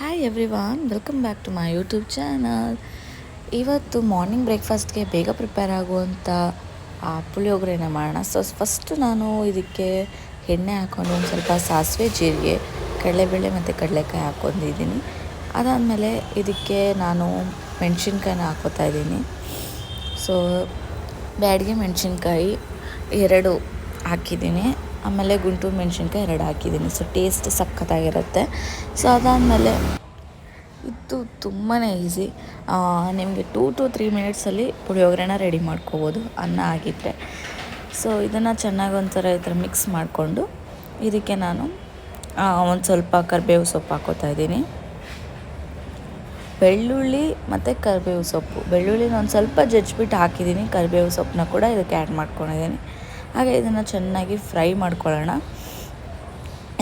Hi everyone welcome back to my YouTube channel ಇವತ್ತು morning ಬ್ರೇಕ್ಫಾಸ್ಟ್ಗೆ ಬೇಗ ಪ್ರಿಪೇರ್ ಆಗುವಂಥ ಆ, ಪುಳಿಯೋಗರೆನ ಮಾಡೋಣ. ಸೊ ಫಸ್ಟು ನಾನು ಇದಕ್ಕೆ ಎಣ್ಣೆ ಹಾಕ್ಕೊಂಡು ಒಂದು ಸ್ವಲ್ಪ ಸಾಸಿವೆ ಜೀರಿಗೆ ಕಡಲೆಬೇಳೆ ಮತ್ತು ಕಡಲೆಕಾಯಿ ಹಾಕ್ಕೊಂಡಿದ್ದೀನಿ ಅದಾದಮೇಲೆ ಇದಕ್ಕೆ ನಾನು ಮೆಣಸಿನ್ಕಾಯಿನ ಹಾಕೋತಾ ಇದ್ದೀನಿ. ಸೊ ಬ್ಯಾಡಿಗೆ ಮೆಣಸಿನ್ಕಾಯಿ ಎರಡು ಹಾಕಿದ್ದೀನಿ. ಆಮೇಲೆ ಗುಂಟೂರು ಮೆಣಸಿನ್ಕಾಯಿ ಎರಡು ಹಾಕಿದ್ದೀನಿ. So taste ಸಖತ್ತಾಗಿರುತ್ತೆ. ಸೊ ಅದಾದಮೇಲೆ ಇದು ತುಂಬಾ ಈಸಿ ನಿಮಗೆ ಟೂ ಟು ತ್ರೀ ಮಿನಿಟ್ಸಲ್ಲಿ ಪುಳಿಯೋಗರೆನ ರೆಡಿ ಮಾಡ್ಕೋಬೋದು, ಅನ್ನ ಆಗಿದ್ದರೆ ಸೊ ಇದನ್ನು ಚೆನ್ನಾಗಿ ಒಂಥರ ಈ ಮಿಕ್ಸ್ ಮಾಡಿಕೊಂಡು ಇದಕ್ಕೆ ನಾನು ಒಂದು ಸ್ವಲ್ಪ ಕರಿಬೇವು ಸೊಪ್ಪು ಹಾಕೋತಾ ಇದ್ದೀನಿ. ಬೆಳ್ಳುಳ್ಳಿ ಮತ್ತು ಕರಿಬೇವು ಸೊಪ್ಪು. ಬೆಳ್ಳುಳ್ಳಿನ ಒಂದು ಸ್ವಲ್ಪ ಜಜ್ಜಿಬಿಟ್ಟು ಹಾಕಿದ್ದೀನಿ. ಕರಿಬೇವು ಸೊಪ್ಪನ್ನ ಕೂಡ ಇದಕ್ಕೆ ಆ್ಯಡ್ ಮಾಡ್ಕೊಂಡಿದ್ದೀನಿ. ಹಾಗೆ ಇದನ್ನು ಚೆನ್ನಾಗಿ ಫ್ರೈ ಮಾಡ್ಕೊಳ್ಳೋಣ.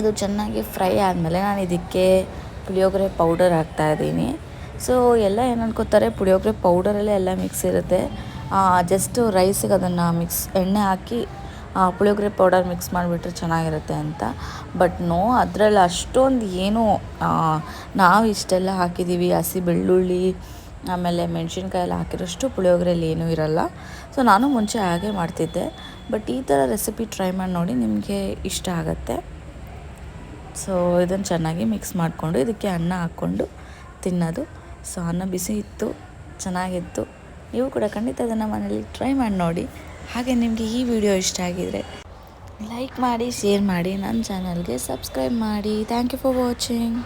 ಇದು ಚೆನ್ನಾಗಿ ಫ್ರೈ ಆದಮೇಲೆ ನಾನು ಇದಕ್ಕೆ ಪುಳಿಯೋಗರೆ ಪೌಡರ್ ಹಾಕ್ತಾಯಿದ್ದೀನಿ ಸೊ ಎಲ್ಲ ಏನು ಅನ್ಕೋತಾರೆ, ಪುಳಿಯೋಗರೆ ಪೌಡರಲ್ಲೇ ಎಲ್ಲ ಮಿಕ್ಸ್ ಇರುತ್ತೆ. ಜಸ್ಟ್ ರೈಸಿಗೆ ಅದನ್ನು ಮಿಕ್ಸ್ ಎಣ್ಣೆ ಹಾಕಿ ಪುಳಿಯೋಗರೆ ಪೌಡರ್ ಮಿಕ್ಸ್ ಮಾಡಿಬಿಟ್ರೆ ಚೆನ್ನಾಗಿರುತ್ತೆ ಅಂತ. ಬಟ್ ನೋ ಅದರಲ್ಲಿ ಅಷ್ಟೊಂದು ಏನು ನಾವು ಇಷ್ಟೆಲ್ಲ ಹಾಕಿದ್ದೀವಿ ಹಸಿ ಬೆಳ್ಳುಳ್ಳಿ, ಆಮೇಲೆ ಮೆಣಸಿನ್ಕಾಯೆಲ್ಲ ಹಾಕಿರೋಷ್ಟು ಪುಳಿಯೋಗರೆಯಲ್ಲಿ ಏನೂ ಇರಲ್ಲ. ಸೊ ನಾನು ಮುಂಚೆ ಹಾಗೆ ಮಾಡ್ತಿದ್ದೆ. ಬಟ್ ಈ ಥರ ರೆಸಿಪಿ ಟ್ರೈ ಮಾಡಿ ನೋಡಿ, ನಿಮಗೆ ಇಷ್ಟ ಆಗುತ್ತೆ. ಸೊ ಇದನ್ನು ಚೆನ್ನಾಗಿ ಮಿಕ್ಸ್ ಮಾಡಿಕೊಂಡು, ಇದಕ್ಕೆ ಅನ್ನ ಹಾಕ್ಕೊಂಡು ತಿನ್ನೋದು. ಸೊ ಅನ್ನ ಬಿಸಿ ಇತ್ತು, ಚೆನ್ನಾಗಿತ್ತು. ನೀವು ಕೂಡ ಖಂಡಿತ ಅದನ್ನು ಮನೇಲಿ ಟ್ರೈ ಮಾಡಿ ನೋಡಿ. ಹಾಗೆ ನಿಮಗೆ ಈ ವಿಡಿಯೋ ಇಷ್ಟ ಆಗಿದರೆ ಲೈಕ್ ಮಾಡಿ ಶೇರ್ ಮಾಡಿ ನನ್ನ ಚಾನಲ್ಗೆ ಸಬ್ಸ್ಕ್ರೈಬ್ ಮಾಡಿ. Thank you for watching